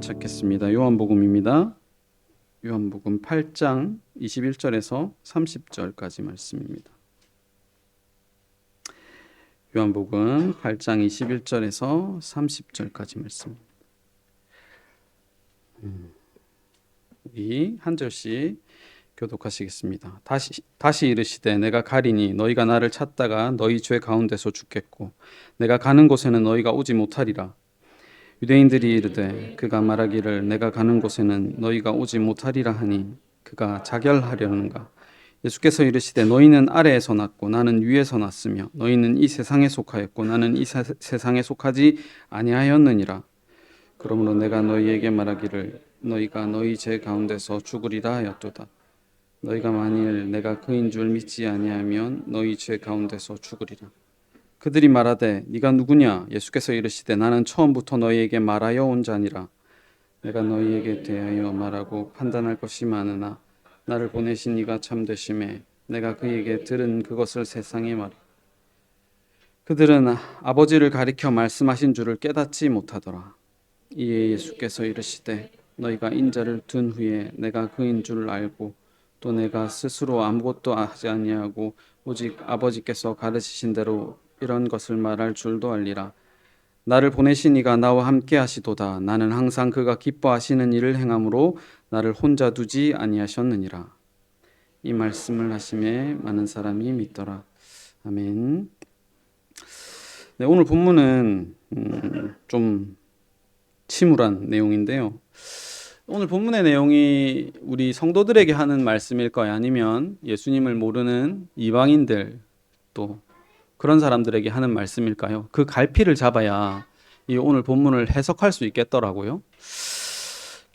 찾겠습니다. 요한복음입니다. 요한복음 8장 21절에서 30절까지 말씀입니다. 요한복음 8장 21절에서 30절까지 말씀입니다. 음, 우리 한 절씩 교독하시겠습니다. 다시 다시 이르시되 내가 가리니 너희가 나를 찾다가 너희 죄 가운데서 죽겠고 내가 가는 곳에는 너희가 오지 못하리라. 유대인들이 이르되 그가 말하기를 내가 가는 곳에는 너희가 오지 못하리라 하니 그가 자결하려는가? 예수께서 이르시되 너희는 아래에서 났고 나는 위에서 났으며 너희는 이 세상에 속하였고 나는 이 세, 세상에 속하지 아니하였느니라. 그러므로 내가 너희에게 말하기를 너희가 너희 죄 가운데서 죽으리라 하였도다. 너희가 만일 내가 그인 줄 믿지 아니하면 너희 죄 가운데서 죽으리라 그들이 말하되 네가 누구냐? 예수께서 이르시되 나는 처음부터 너희에게 말하여 온 자니라. 내가 너희에게 대하여 말하고 판단할 것이 많으나 나를 보내신 이가 참되심에 내가 그에게 들은 그것을 세상에 말해. 그들은 아버지를 가리켜 말씀하신 줄을 깨닫지 못하더라. 이에 예수께서 이르시되 너희가 인자를 둔 후에 내가 그인 줄 알고 또 내가 스스로 아무것도 하지 아니하고 오직 아버지께서 가르치신 대로 이런 것을 말할 줄도 알리라. 나를 보내신 이가 나와 함께 하시도다. 나는 항상 그가 기뻐하시는 일을 행함으로 나를 혼자 두지 아니하셨느니라. 이 말씀을 하심에 많은 사람이 믿더라. 아멘. 네, 오늘 본문은 음, 좀 침울한 내용인데요. 오늘 본문의 내용이 우리 성도들에게 하는 말씀일까요? 아니면 예수님을 모르는 이방인들 또 그런 사람들에게 하는 말씀일까요? 그 갈피를 잡아야 이 오늘 본문을 해석할 수 있겠더라고요.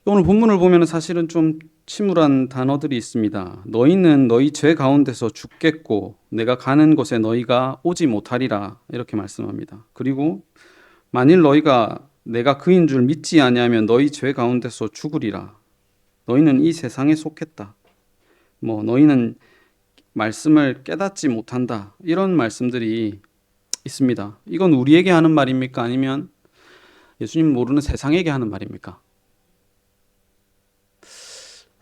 오늘 본문을 보면 사실은 좀 침울한 단어들이 있습니다. 너희는 너희 죄 가운데서 죽겠고 내가 가는 곳에 너희가 오지 못하리라 이렇게 말씀합니다. 그리고 만일 너희가 내가 그인 줄 믿지 아니하면 너희 죄 가운데서 죽으리라. 너희는 이 세상에 속했다. 뭐 너희는 말씀을 깨닫지 못한다. 이런 말씀들이 있습니다. 이건 우리에게 하는 말입니까? 아니면 예수님 모르는 세상에게 하는 말입니까?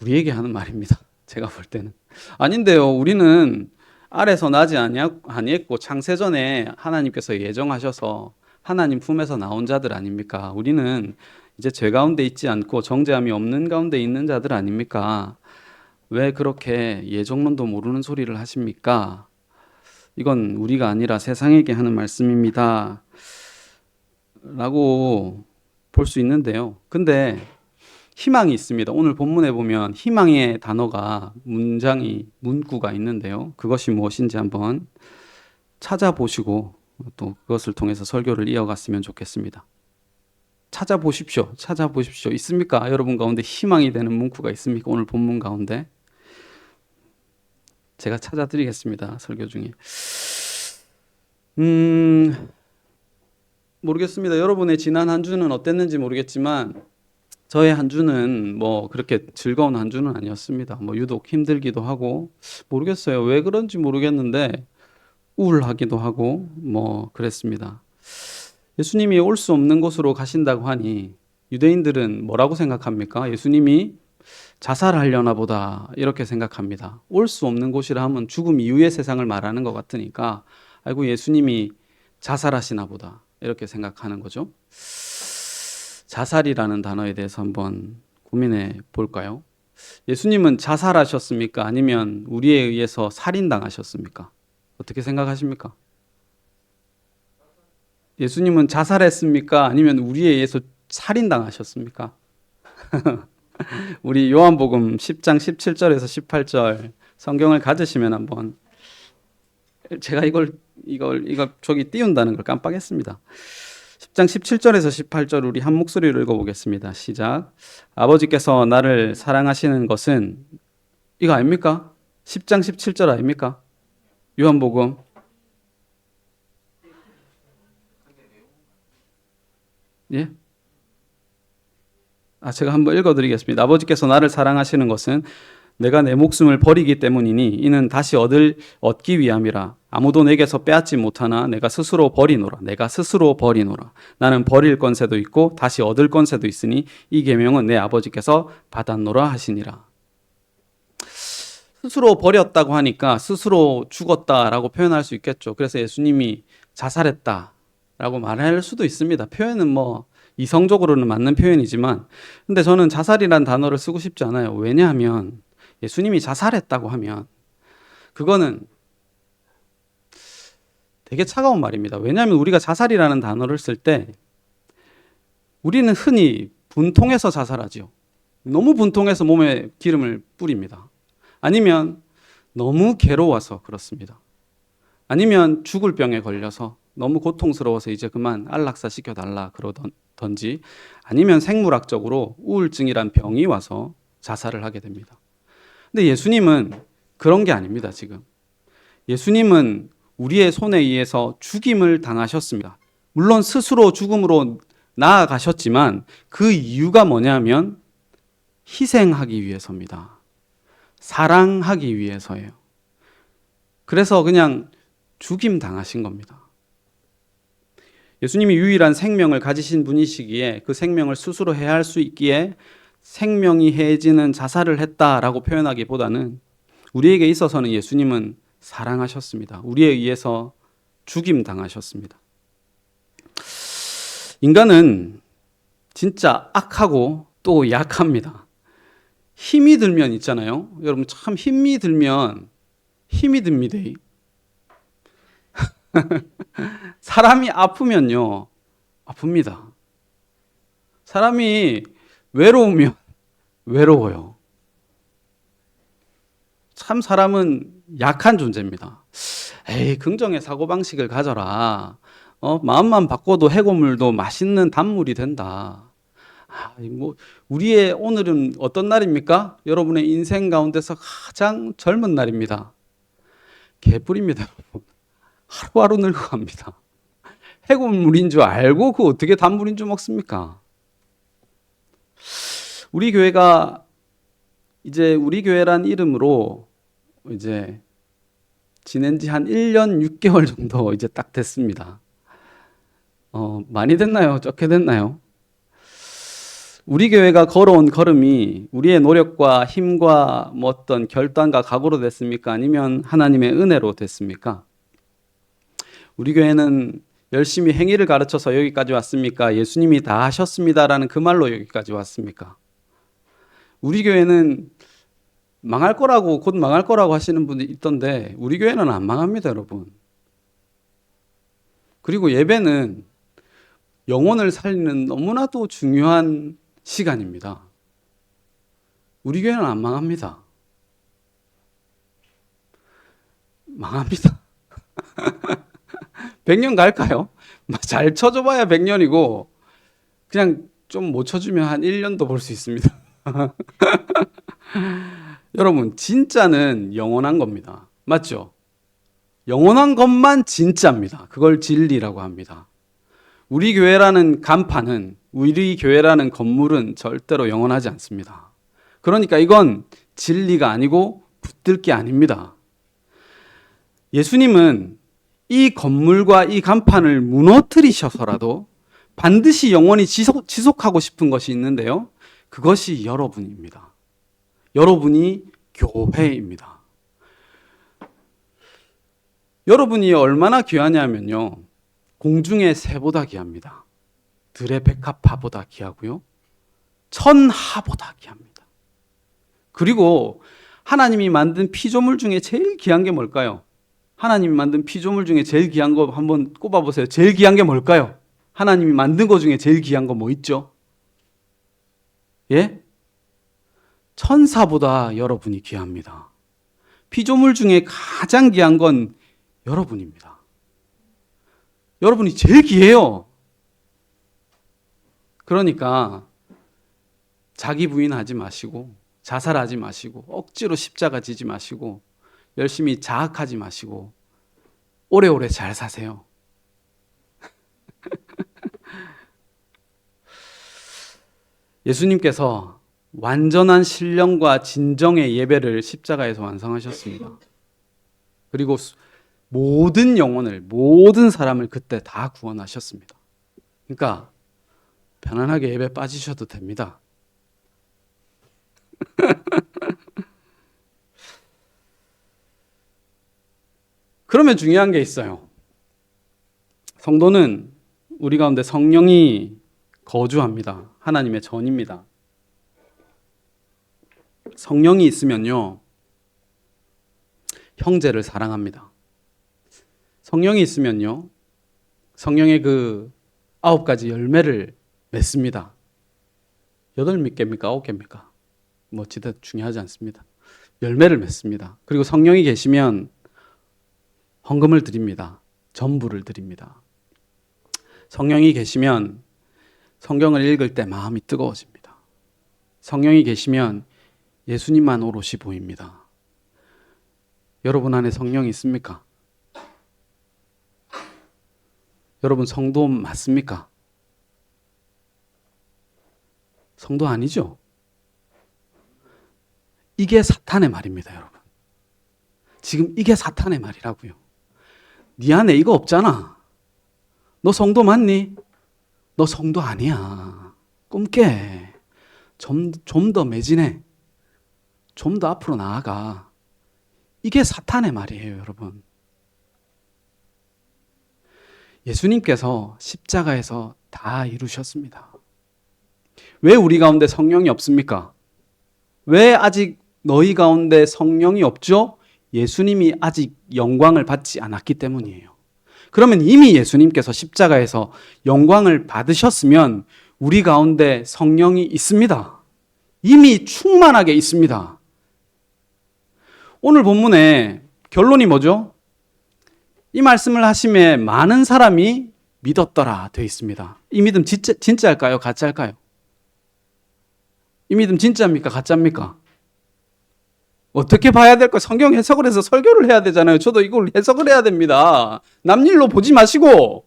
우리에게 하는 말입니다. 제가 볼 때는. 아닌데요. 우리는 아래서 나지 아니했고 창세전에 하나님께서 예정하셔서 하나님 품에서 나온 자들 아닙니까? 우리는 이제 죄 가운데 있지 않고 정죄함이 없는 가운데 있는 자들 아닙니까? 왜 그렇게 예정론도 모르는 소리를 하십니까? 이건 우리가 아니라 세상에게 하는 말씀입니다. 라고 볼 수 있는데요. 근데 희망이 있습니다. 오늘 본문에 보면 희망의 단어가 문장이 문구가 있는데요. 그것이 무엇인지 한번 찾아보시고 또 그것을 통해서 설교를 이어갔으면 좋겠습니다. 찾아보십시오. 찾아보십시오. 있습니까? 여러분 가운데 희망이 되는 문구가 있습니까? 오늘 본문 가운데. 제가 찾아드리겠습니다. 설교 중에. 음, 모르겠습니다. 여러분의 지난 한 주는 어땠는지 모르겠지만, 저의 한 주는 뭐 그렇게 즐거운 한 주는 아니었습니다. 뭐 유독 힘들기도 하고, 모르겠어요. 왜 그런지 모르겠는데, 우울하기도 하고, 뭐 그랬습니다. 예수님이 올 수 없는 곳으로 가신다고 하니, 유대인들은 뭐라고 생각합니까? 예수님이 자살하려나 보다 이렇게 생각합니다. 올 수 없는 곳이라 하면 죽음 이후의 세상을 말하는 것 같으니까 아이고 예수님이 자살하시나 보다 이렇게 생각하는 거죠. 자살이라는 단어에 대해서 한번 고민해 볼까요? 예수님은 자살하셨습니까? 아니면 우리에 의해서 살인당하셨습니까? 어떻게 생각하십니까? 예수님은 자살했습니까? 아니면 우리에 의해서 살인당하셨습니까? 우리 요한복음 10장 17절에서 18절 성경을 가지시면 한번 제가 이걸 이걸 이걸 저기 띄운다는 걸 깜빡했습니다. 10장 17절에서 18절 우리 한 목소리로 읽어보겠습니다. 시작. 아버지께서 나를 사랑하시는 것은 이거 아닙니까? 10장 17절 아닙니까? 요한복음 예? 아, 제가 한번 읽어드리겠습니다. 아버지께서 나를 사랑하시는 것은 내가 내 목숨을 버리기 때문이니 이는 다시 얻을 얻기 위함이라 아무도 내게서 빼앗지 못하나 내가 스스로 버리노라 내가 스스로 버리노라 나는 버릴 권세도 있고 다시 얻을 권세도 있으니 이 계명은 내 아버지께서 받았노라 하시니라 스스로 버렸다고 하니까 스스로 죽었다라고 표현할 수 있겠죠. 그래서 예수님이 자살했다라고 말할 수도 있습니다. 표현은 뭐 이성적으로는 맞는 표현이지만 근데 저는 자살이란 단어를 쓰고 싶지 않아요. 왜냐하면 예수님이 자살했다고 하면 그거는 되게 차가운 말입니다. 왜냐하면 우리가 자살이라는 단어를 쓸 때 우리는 흔히 분통해서 자살하지요. 너무 분통해서 몸에 기름을 뿌립니다. 아니면 너무 괴로워서 그렇습니다. 아니면 죽을 병에 걸려서 너무 고통스러워서 이제 그만 안락사 시켜달라 그러던 지 아니면 생물학적으로 우울증이란 병이 와서 자살을 하게 됩니다. 근데 예수님은 그런 게 아닙니다, 지금. 예수님은 우리의 손에 의해서 죽임을 당하셨습니다. 물론 스스로 죽음으로 나아가셨지만 그 이유가 뭐냐면 희생하기 위해서입니다. 사랑하기 위해서예요. 그래서 그냥 죽임 당하신 겁니다. 예수님이 유일한 생명을 가지신 분이시기에 그 생명을 스스로 해할 수 있기에 생명이 해지는 자살을 했다라고 표현하기보다는 우리에게 있어서는 예수님은 사랑하셨습니다. 우리에 의해서 죽임 당하셨습니다. 인간은 진짜 악하고 또 약합니다. 힘이 들면 있잖아요. 여러분 참 힘이 들면 힘이 듭니다. 사람이 아프면요. 아픕니다. 사람이 외로우면 외로워요. 참 사람은 약한 존재입니다. 에이, 긍정의 사고방식을 가져라. 어, 마음만 바꿔도 해고물도 맛있는 단물이 된다. 아, 뭐, 우리의 오늘은 어떤 날입니까? 여러분의 인생 가운데서 가장 젊은 날입니다. 개뿔입니다, 여러분. 하루하루 늙어갑니다. 해고물인 줄 알고 그 어떻게 단물인 줄 먹습니까? 우리 교회가 이제 우리 교회란 이름으로 이제 지낸 지 한 1년 6개월 정도 이제 딱 됐습니다. 어, 많이 됐나요? 적게 됐나요? 우리 교회가 걸어온 걸음이 우리의 노력과 힘과 뭐 어떤 결단과 각오로 됐습니까? 아니면 하나님의 은혜로 됐습니까? 우리 교회는 열심히 행위를 가르쳐서 여기까지 왔습니까? 예수님이 다 하셨습니다라는 그 말로 여기까지 왔습니까? 우리 교회는 망할 거라고 곧 망할 거라고 하시는 분이 있던데 우리 교회는 안 망합니다, 여러분. 그리고 예배는 영혼을 살리는 너무나도 중요한 시간입니다. 우리 교회는 안 망합니다. 망합니다. 100년 갈까요? 잘 쳐줘봐야 100년이고, 그냥 좀 못 쳐주면 한 1년도 볼 수 있습니다. 여러분, 진짜는 영원한 겁니다. 맞죠? 영원한 것만 진짜입니다. 그걸 진리라고 합니다. 우리 교회라는 간판은, 우리 교회라는 건물은 절대로 영원하지 않습니다. 그러니까 이건 진리가 아니고 붙들 게 아닙니다. 예수님은 이 건물과 이 간판을 무너뜨리셔서라도 반드시 영원히 지속, 지속하고 싶은 것이 있는데요. 그것이 여러분입니다. 여러분이 교회입니다. 여러분이 얼마나 귀하냐면요. 공중의 새보다 귀합니다. 들의 백합화보다 귀하고요. 천하보다 귀합니다. 그리고 하나님이 만든 피조물 중에 제일 귀한 게 뭘까요? 하나님이 만든 피조물 중에 제일 귀한 거 한번 꼽아 보세요. 제일 귀한 게 뭘까요? 하나님이 만든 거 중에 제일 귀한 거 뭐 있죠? 예? 천사보다 여러분이 귀합니다. 피조물 중에 가장 귀한 건 여러분입니다. 여러분이 제일 귀해요. 그러니까 자기 부인하지 마시고 자살하지 마시고 억지로 십자가 지지 마시고 열심히 자학하지 마시고 오래오래 잘 사세요. 예수님께서 완전한 신령과 진정의 예배를 십자가에서 완성하셨습니다. 그리고 수- 모든 영혼을 모든 사람을 그때 다 구원하셨습니다. 그러니까 편안하게 예배 빠지셔도 됩니다. 그러면 중요한 게 있어요. 성도는 우리 가운데 성령이 거주합니다. 하나님의 전입니다. 성령이 있으면요. 형제를 사랑합니다. 성령이 있으면요. 성령의 그 아홉 가지 열매를 맺습니다. 여덟 몇 개입니까? 아홉 개입니까? 뭐 지대 중요하지 않습니다. 열매를 맺습니다. 그리고 성령이 계시면 헌금을 드립니다. 전부를 드립니다. 성령이 계시면 성경을 읽을 때 마음이 뜨거워집니다. 성령이 계시면 예수님만 오롯이 보입니다. 여러분 안에 성령이 있습니까? 여러분 성도 맞습니까? 성도 아니죠? 이게 사탄의 말입니다, 여러분. 지금 이게 사탄의 말이라고요. 네 안에 이거 없잖아. 너 성도 맞니? 너 성도 아니야. 꿈깨. 좀, 좀 더 매진해. 좀 더 앞으로 나아가. 이게 사탄의 말이에요, 여러분. 예수님께서 십자가에서 다 이루셨습니다. 왜 우리 가운데 성령이 없습니까? 왜 아직 너희 가운데 성령이 없죠? 예수님이 아직 영광을 받지 않았기 때문이에요. 그러면 이미 예수님께서 십자가에서 영광을 받으셨으면 우리 가운데 성령이 있습니다. 이미 충만하게 있습니다. 오늘 본문의 결론이 뭐죠? 이 말씀을 하심에 많은 사람이 믿었더라 되어 있습니다. 이 믿음 진짜, 진짜일까요? 가짜일까요? 이 믿음 진짜입니까? 가짜입니까? 어떻게 봐야 될까? 성경 해석을 해서 설교를 해야 되잖아요. 저도 이걸 해석을 해야 됩니다. 남 일로 보지 마시고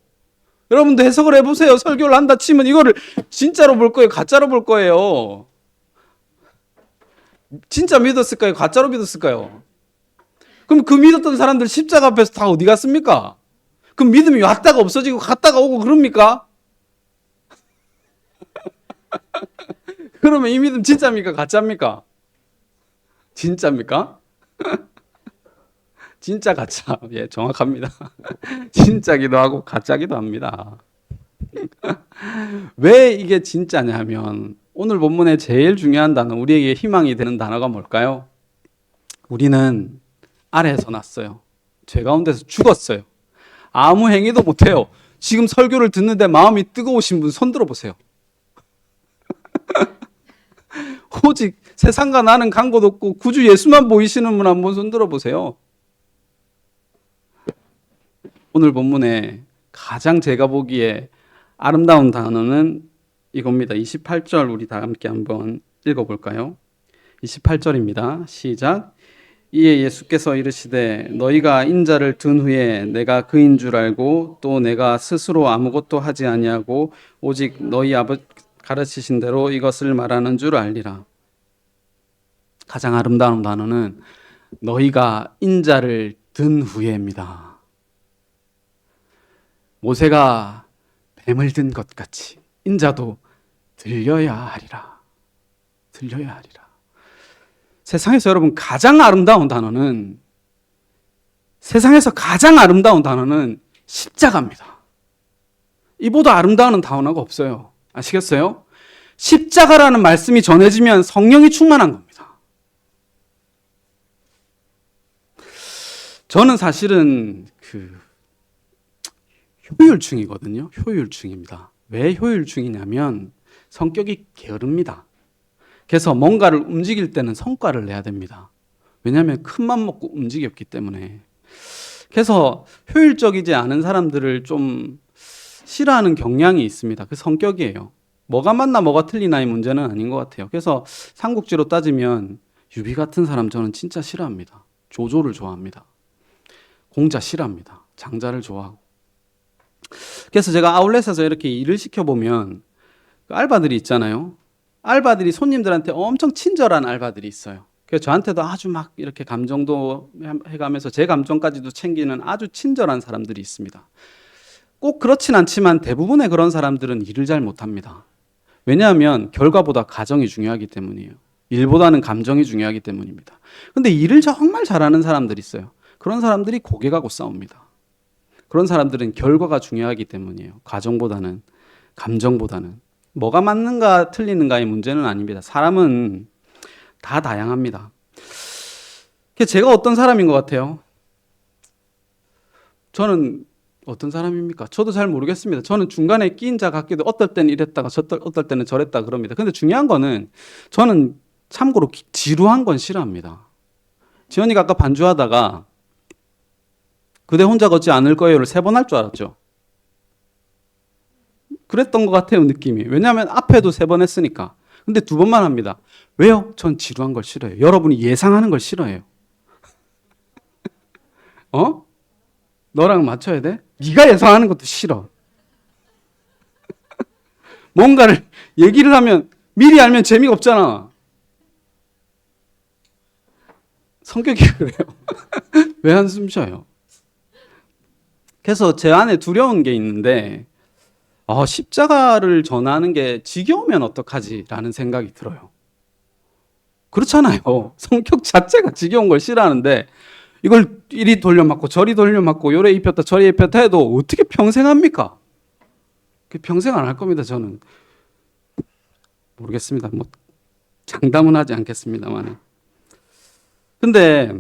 여러분도 해석을 해보세요. 설교를 한다 치면 이거를 진짜로 볼 거예요? 가짜로 볼 거예요? 진짜 믿었을까요? 가짜로 믿었을까요? 그럼 그 믿었던 사람들 십자가 앞에서 다 어디 갔습니까? 그 믿음이 왔다가 없어지고 갔다가 오고 그럽니까? 그러면 이 믿음 진짜입니까? 가짜입니까? 진짜입니까? 진짜 가짜. 예, 정확합니다. 진짜기도 하고 가짜기도 합니다. 왜 이게 진짜냐면 오늘 본문의 제일 중요한 단어, 우리에게 희망이 되는 단어가 뭘까요? 우리는 아래에서 났어요. 죄 가운데서 죽었어요. 아무 행위도 못해요. 지금 설교를 듣는데 마음이 뜨거우신 분 손 들어 보세요. 오직 세상과 나는 간 곳 없고 구주 예수만 보이시는 분 한번 손 들어 보세요. 오늘 본문에 가장 제가 보기에 아름다운 단어는 이겁니다. 28절 우리 다 함께 한번 읽어 볼까요? 28절입니다. 시작. 이에 예수께서 이르시되 너희가 인자를 든 후에 내가 그인 줄 알고 또 내가 스스로 아무것도 하지 아니하고 오직 너희 아버 가르치신 대로 이것을 말하는 줄 알리라. 가장 아름다운 단어는 너희가 인자를 든 후에입니다. 모세가 뱀을 든 것 같이 인자도 들려야 하리라. 들려야 하리라. 세상에서 여러분 가장 아름다운 단어는 세상에서 가장 아름다운 단어는 십자가입니다. 이보다 아름다운 단어가 없어요. 아시겠어요? 십자가라는 말씀이 전해지면 성령이 충만한 겁니다. 저는 사실은 그 효율충이거든요. 효율충입니다. 왜 효율충이냐면 성격이 게으릅니다. 그래서 뭔가를 움직일 때는 성과를 내야 됩니다. 왜냐하면 큰맘 먹고 움직였기 때문에. 그래서 효율적이지 않은 사람들을 좀 싫어하는 경향이 있습니다. 그 성격이에요. 뭐가 맞나 뭐가 틀리나의 문제는 아닌 것 같아요. 그래서 삼국지로 따지면 유비 같은 사람 저는 진짜 싫어합니다. 조조를 좋아합니다. 공자 싫어합니다. 장자를 좋아하고. 그래서 제가 아울렛에서 이렇게 일을 시켜보면 그 알바들이 있잖아요. 알바들이 손님들한테 엄청 친절한 알바들이 있어요. 그래서 저한테도 아주 막 이렇게 감정도 해가면서 제 감정까지도 챙기는 아주 친절한 사람들이 있습니다. 꼭 그렇진 않지만 대부분의 그런 사람들은 일을 잘 못합니다. 왜냐하면 결과보다 가정이 중요하기 때문이에요. 일보다는 감정이 중요하기 때문입니다. 근데 일을 정말 잘하는 사람들이 있어요. 그런 사람들이 고객하고 싸웁니다. 그런 사람들은 결과가 중요하기 때문이에요. 과정보다는 감정보다는 뭐가 맞는가 틀리는가의 문제는 아닙니다. 사람은 다 다양합니다. 제가 어떤 사람인 것 같아요? 저는 어떤 사람입니까? 저도 잘 모르겠습니다. 저는 중간에 끼인 자 같기도 어떨 때는 이랬다가 저떨 어떨 때는 저랬다 그럽니다. 근데 중요한 거는 저는 참고로 기- 지루한 건 싫어합니다. 지원이가 아까 반주하다가 그대 혼자 걷지 않을 거예요를 세 번 할 줄 알았죠. 그랬던 것 같아요 느낌이. 왜냐하면 앞에도 세 번 했으니까. 근데 두 번만 합니다. 왜요? 전 지루한 걸 싫어해요. 여러분이 예상하는 걸 싫어해요. 어? 너랑 맞춰야 돼? 네가 예상하는 것도 싫어. 뭔가를 얘기를 하면 미리 알면 재미가 없잖아. 성격이 그래요. 왜 한숨 쉬어요? 그래서 제 안에 두려운 게 있는데 어, 십자가를 전하는 게 지겨우면 어떡하지라는 생각이 들어요. 그렇잖아요. 성격 자체가 지겨운 걸 싫어하는데 이걸 이리 돌려맞고 저리 돌려맞고 요래 입혔다 저리 입혔다 해도 어떻게 평생 합니까? 그 평생 안 할 겁니다. 저는 모르겠습니다. 뭐 장담은 하지 않겠습니다만. 근데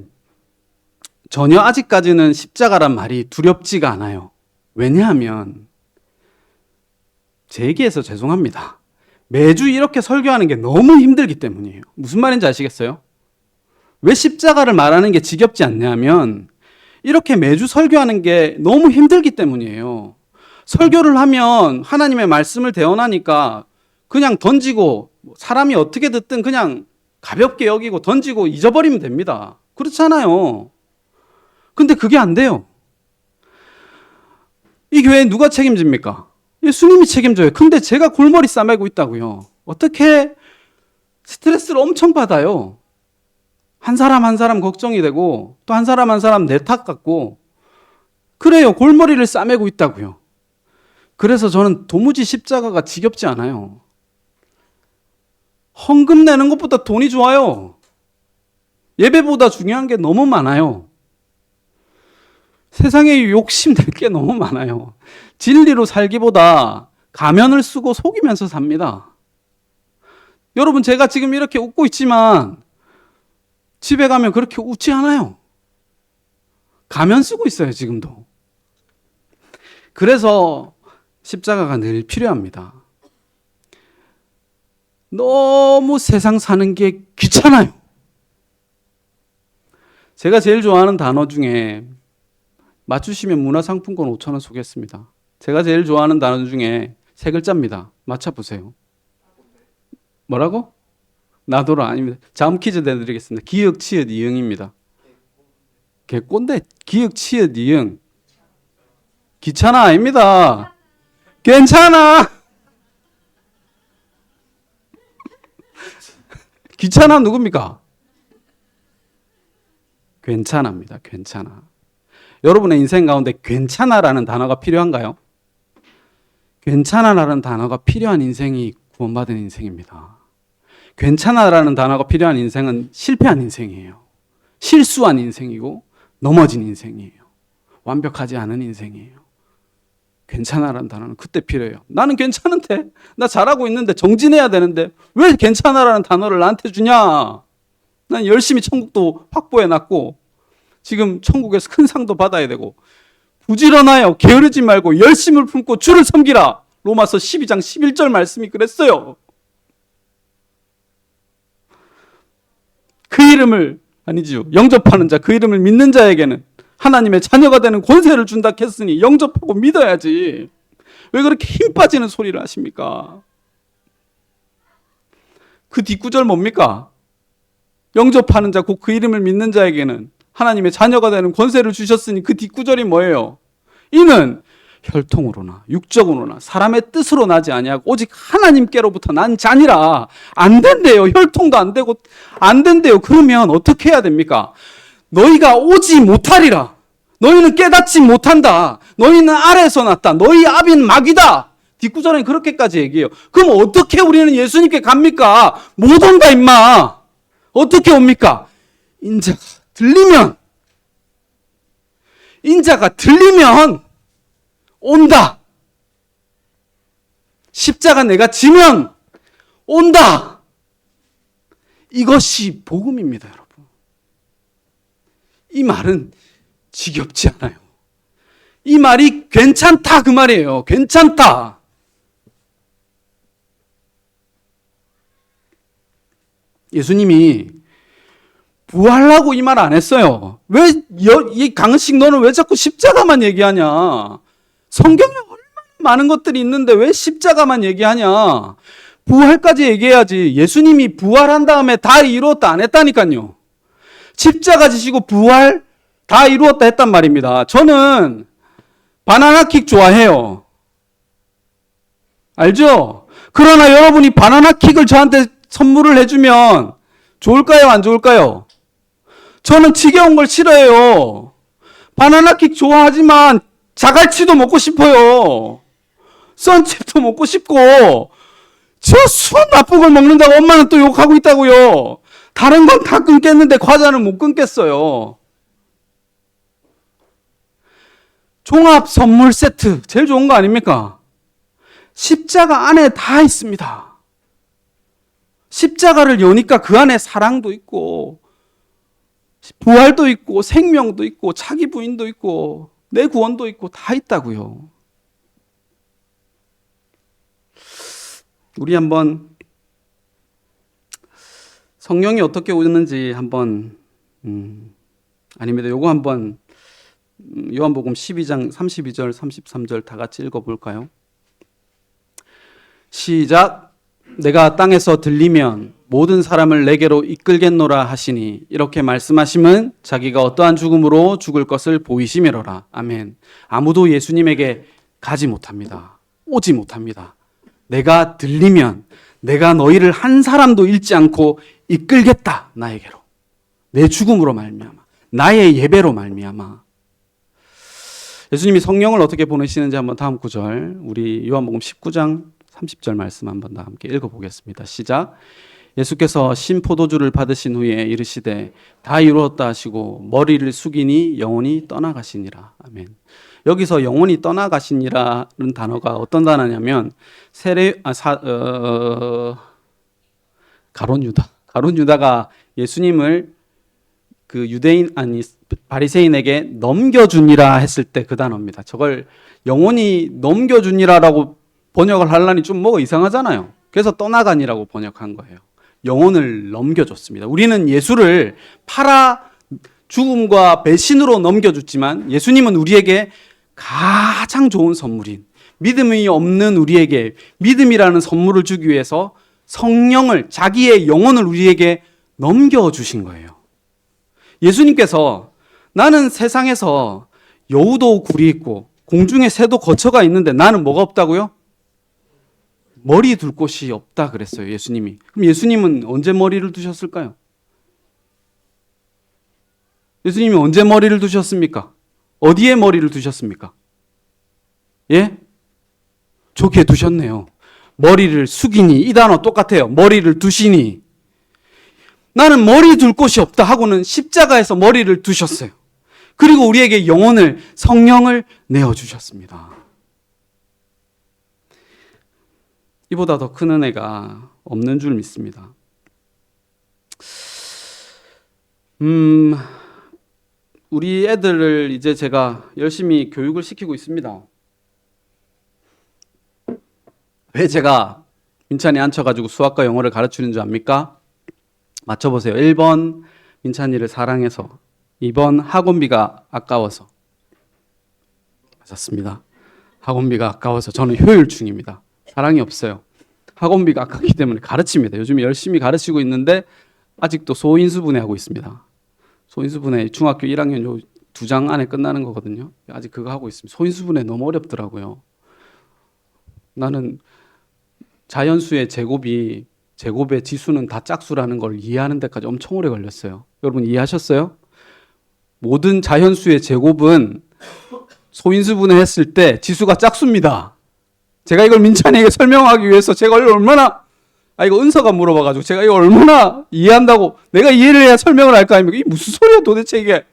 전혀 아직까지는 십자가란 말이 두렵지가 않아요. 왜냐하면 제 얘기해서 죄송합니다. 매주 이렇게 설교하는 게 너무 힘들기 때문이에요. 무슨 말인지 아시겠어요? 왜 십자가를 말하는 게 지겹지 않냐면 이렇게 매주 설교하는 게 너무 힘들기 때문이에요. 설교를 하면 하나님의 말씀을 대언하니까 그냥 던지고 사람이 어떻게 듣든 그냥 가볍게 여기고 던지고 잊어버리면 됩니다. 그렇잖아요. 근데 그게 안 돼요. 이 교회 누가 책임집니까? 예수님이 책임져요. 근데 제가 골머리 싸매고 있다고요. 어떻게 스트레스를 엄청 받아요. 한 사람 한 사람 걱정이 되고 또 한 사람 한 사람 내 탓 같고 그래요. 골머리를 싸매고 있다고요. 그래서 저는 도무지 십자가가 지겹지 않아요. 헌금 내는 것보다 돈이 좋아요. 예배보다 중요한 게 너무 많아요. 세상에 욕심 낼 게 너무 많아요. 진리로 살기보다 가면을 쓰고 속이면서 삽니다. 여러분, 제가 지금 이렇게 웃고 있지만 집에 가면 그렇게 웃지 않아요. 가면 쓰고 있어요, 지금도. 그래서 십자가가 늘 필요합니다. 너무 세상 사는 게 귀찮아요. 제가 제일 좋아하는 단어 중에 맞추시면 문화상품권 5천 원 쏘겠습니다. 제가 제일 좋아하는 단어 중에 세 글자입니다. 맞춰보세요. 뭐라고? 나도라 아닙니다. 다음 퀴즈 내드리겠습니다. 기역, 치읓, 이응입니다. 개꼰대 기역, 치읓, 이응. 귀찮아 아닙니다. 괜찮아. 귀찮아 누굽니까? 괜찮합니다. 괜찮아. 여러분의 인생 가운데 괜찮아라는 단어가 필요한가요? 괜찮아라는 단어가 필요한 인생이 구원받은 인생입니다. 괜찮아라는 단어가 필요한 인생은 실패한 인생이에요. 실수한 인생이고 넘어진 인생이에요. 완벽하지 않은 인생이에요. 괜찮아라는 단어는 그때 필요해요. 나는 괜찮은데, 나 잘하고 있는데, 정진해야 되는데, 왜 괜찮아라는 단어를 나한테 주냐? 난 열심히 천국도 확보해 놨고, 지금 천국에서 큰 상도 받아야 되고, 부지런하여 게으르지 말고 열심을 품고 주를 섬기라. 로마서 12장 11절 말씀이 그랬어요. 그 이름을 아니지요. 영접하는 자, 그 이름을 믿는 자에게는 하나님의 자녀가 되는 권세를 준다 했으니 영접하고 믿어야지. 왜 그렇게 힘 빠지는 소리를 하십니까? 그 뒷구절 뭡니까? 영접하는 자, 곧 그 이름을 믿는 자에게는 하나님의 자녀가 되는 권세를 주셨으니 그 뒷구절이 뭐예요? 이는 혈통으로나 육적으로나 사람의 뜻으로 나지 아니하고 오직 하나님께로부터 난 자니라 안 된대요. 혈통도 안 되고 안 된대요. 그러면 어떻게 해야 됩니까? 너희가 오지 못하리라. 너희는 깨닫지 못한다. 너희는 아래에서 났다. 너희 아비는 마귀다. 뒷구절엔 그렇게까지 얘기해요. 그럼 어떻게 우리는 예수님께 갑니까? 못 온다 임마. 어떻게 옵니까? 인자가 들리면 인자가 들리면 온다. 십자가 내가 지면 온다. 이것이 복음입니다, 여러분. 이 말은 지겹지 않아요. 이 말이 괜찮다 그 말이에요. 괜찮다. 예수님이 부활하고 이 말 안 했어요. 왜, 여, 이 강은식 너는 왜 자꾸 십자가만 얘기하냐? 성경에 얼마나 많은 것들이 있는데 왜 십자가만 얘기하냐? 부활까지 얘기해야지. 예수님이 부활한 다음에 다 이루었다 안 했다니까요. 십자가 지시고 부활 다 이루었다 했단 말입니다. 저는 바나나 킥 좋아해요. 알죠? 그러나 여러분이 바나나 킥을 저한테 선물을 해주면 좋을까요? 안 좋을까요? 저는 지겨운 걸 싫어해요. 바나나 킥 좋아하지만 자갈치도 먹고 싶어요. 썬칩도 먹고 싶고 저 수원 나쁜 걸 먹는다고 엄마는 또 욕하고 있다고요. 다른 건 다 끊겠는데 과자는 못 끊겠어요. 종합 선물 세트 제일 좋은 거 아닙니까? 십자가 안에 다 있습니다. 십자가를 여니까 그 안에 사랑도 있고 부활도 있고 생명도 있고 자기 부인도 있고 내 구원도 있고 다 있다고요. 우리 한번 성령이 어떻게 오는지 한번 음, 아닙니다. 요거 한번 음, 요한복음 12장 32절 33절 다 같이 읽어 볼까요? 시작 내가 땅에서 들리면 모든 사람을 내게로 이끌겠노라 하시니 이렇게 말씀하심은 자기가 어떠한 죽음으로 죽을 것을 보이심이로라. 아멘. 아무도 예수님에게 가지 못합니다. 오지 못합니다. 내가 들리면 내가 너희를 한 사람도 잃지 않고 이끌겠다 나에게로. 내 죽음으로 말미암아. 나의 예배로 말미암아. 예수님이 성령을 어떻게 보내시는지 한번 다음 구절 우리 요한복음 19장 30절 말씀 한번 다 함께 읽어 보겠습니다. 시작. 예수께서 신 포도주를 받으신 후에 이르시되 다 이루었다 하시고 머리를 숙이니 영혼이 떠나가시니라. 아멘. 여기서 영혼이 떠나가시니라는 단어가 어떤 단어냐면 세례 아, 사, 어, 가론 유다. 가론 유다가 예수님을 그 유대인 아니 바리새인에게 넘겨주니라 했을 때 그 단어입니다. 저걸 영혼이 넘겨주니라라고 번역을 하려니 좀 뭐가 이상하잖아요. 그래서 떠나가니라고 번역한 거예요. 영혼을 넘겨줬습니다. 우리는 예수를 팔아 죽음과 배신으로 넘겨줬지만 예수님은 우리에게 가장 좋은 선물인 믿음이 없는 우리에게 믿음이라는 선물을 주기 위해서 성령을 자기의 영혼을 우리에게 넘겨주신 거예요. 예수님께서 나는 세상에서 여우도 굴이 있고 공중에 새도 거처가 있는데 나는 뭐가 없다고요? 머리 둘 곳이 없다 그랬어요. 예수님이. 그럼 예수님은 언제 머리를 두셨을까요? 예수님이 언제 머리를 두셨습니까? 어디에 머리를 두셨습니까? 예? 저기에 두셨네요. 머리를 숙이니 이 단어 똑같아요. 머리를 두시니 나는 머리 둘 곳이 없다 하고는 십자가에서 머리를 두셨어요. 그리고 우리에게 영혼을 성령을 내어 주셨습니다. 이보다 더 큰 은혜가 없는 줄 믿습니다. 음, 우리 애들을 이제 제가 열심히 교육을 시키고 있습니다. 왜 제가 민찬이 앉혀가지고 수학과 영어를 가르치는 줄 압니까? 맞춰보세요. 1번 민찬이를 사랑해서 2번 학원비가 아까워서 맞았습니다. 학원비가 아까워서 저는 효율충입니다. 사랑이 없어요. 학원비가 아깝기 때문에 가르칩니다. 요즘 열심히 가르치고 있는데 아직도 소인수 분해 하고 있습니다. 소인수 분해 중학교 1학년 요 두 장 안에 끝나는 거거든요. 아직 그거 하고 있습니다. 소인수 분해 너무 어렵더라고요. 나는 자연수의 제곱이 제곱의 지수는 다 짝수라는 걸 이해하는 데까지 엄청 오래 걸렸어요. 여러분 이해하셨어요? 모든 자연수의 제곱은 소인수분해 했을 때 지수가 짝수입니다. 제가 이걸 민찬이에게 설명하기 위해서 제가 얼마나 아 이거 은서가 물어봐가지고 제가 이거 얼마나 이해한다고 내가 이해를 해야 설명을 할 거 아닙니까? 이 무슨 소리야 도대체 이게?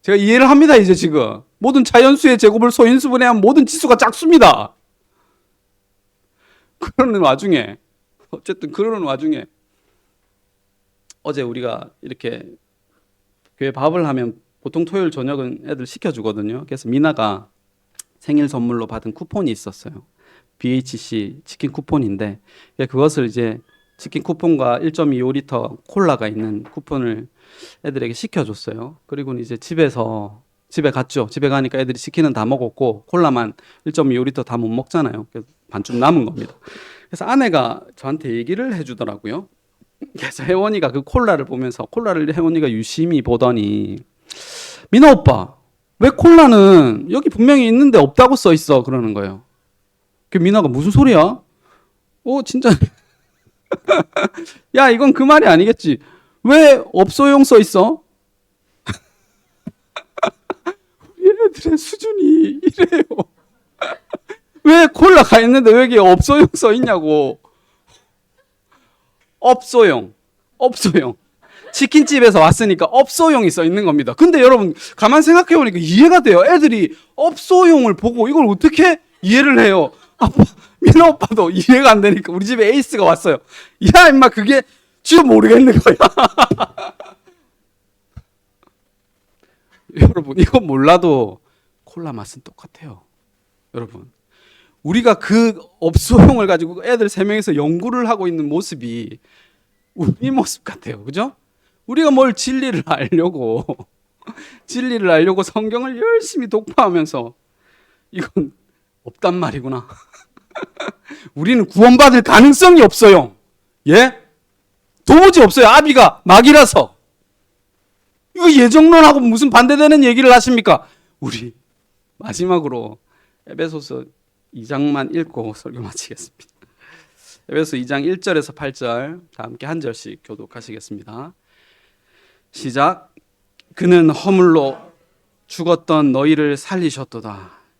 제가 이해를 합니다 이제 지금 모든 자연수의 제곱을 소인수분해하면 모든 지수가 짝수입니다. 그러는 와중에 어쨌든 그러는 와중에 어제 우리가 이렇게 교회 밥을 하면 보통 토요일 저녁은 애들 시켜주거든요. 그래서 미나가 생일 선물로 받은 쿠폰이 있었어요. BHC 치킨 쿠폰인데 그것을 이제 치킨 쿠폰과 1.25리터 콜라가 있는 쿠폰을 애들에게 시켜줬어요. 그리고 이제 집에서 집에 갔죠. 집에 가니까 애들이 치킨은 다 먹었고 콜라만 1.25리터 다 못 먹잖아요. 반쯤 남은 겁니다. 그래서 아내가 저한테 얘기를 해주더라고요. 그래서 혜원이가 그 콜라를 보면서 콜라를 혜원이가 유심히 보더니 민호 오빠 왜 콜라는 여기 분명히 있는데 없다고 써 있어 그러는 거예요. 그 민호가 무슨 소리야? 어 진짜 야 이건 그 말이 아니겠지. 왜 없소용 써 있어? 얘네들의 수준이 이래요. 왜 콜라 가 있는데 왜 여기 없소용 써 있냐고. 없소용, 없소용. 치킨집에서 왔으니까 업소용이 써 있는 겁니다. 근데 여러분 가만 생각해 보니까 이해가 돼요. 애들이 업소용을 보고 이걸 어떻게 이해를 해요? 아빠, 민호 오빠도 이해가 안 되니까 우리 집에 에이스가 왔어요. 야 임마 그게 지금 모르겠는 거야. 여러분 이거 몰라도 콜라 맛은 똑같아요. 여러분 우리가 그 업소용을 가지고 애들 세 명이서 연구를 하고 있는 모습이 우리 모습 같아요. 그죠? 우리가 뭘 진리를 알려고 진리를 알려고 성경을 열심히 독파하면서 이건 없단 말이구나. 우리는 구원받을 가능성이 없어요. 예? 도무지 없어요. 아비가 막이라서. 이거 예정론하고 무슨 반대되는 얘기를 하십니까? 우리 마지막으로 에베소서 2장만 읽고 설교 마치겠습니다. 에베소 2장 1절에서 8절 다 함께 한 절씩 교독하시겠습니다. 시작. 그는 허물로 죽었던 너희를 살리셨도다.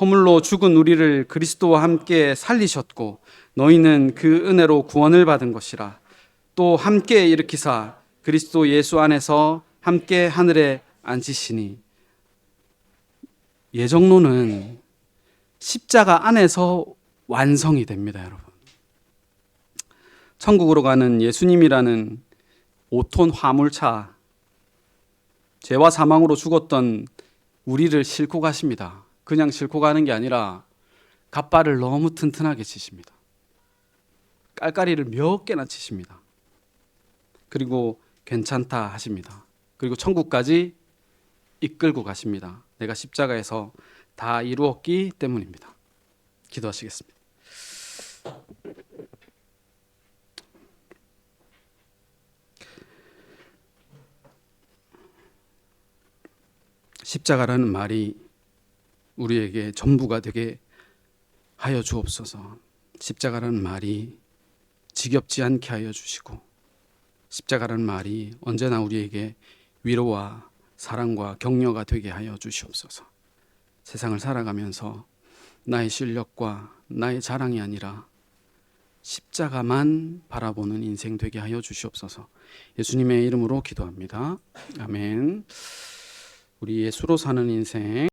허물로 죽은 우리를 그리스도와 함께 살리셨고 너희는 그 은혜로 구원을 받은 것이라 또 함께 일으키사 그리스도 예수 안에서 함께 하늘에 앉히시니 예정론은 십자가 안에서 완성이 됩니다, 여러분. 천국으로 가는 예수님이라는 5톤 화물차 죄와 사망으로 죽었던 우리를 싣고 가십니다. 그냥 싣고 가는 게 아니라 갓발을 너무 튼튼하게 치십니다. 깔깔이를 몇 개나 치십니다. 그리고 괜찮다 하십니다. 그리고 천국까지 이끌고 가십니다. 내가 십자가에서 다 이루었기 때문입니다. 기도하시겠습니다. 십자가라는 말이 우리에게 전부가 되게 하여 주옵소서. 십자가라는 말이 지겹지 않게 하여 주시고 십자가라는 말이 언제나 우리에게 위로와 사랑과 격려가 되게 하여 주시옵소서. 세상을 살아가면서 나의 실력과 나의 자랑이 아니라 십자가만 바라보는 인생 되게 하여 주시옵소서. 예수님의 이름으로 기도합니다. 아멘. 우리 예수로 사는 인생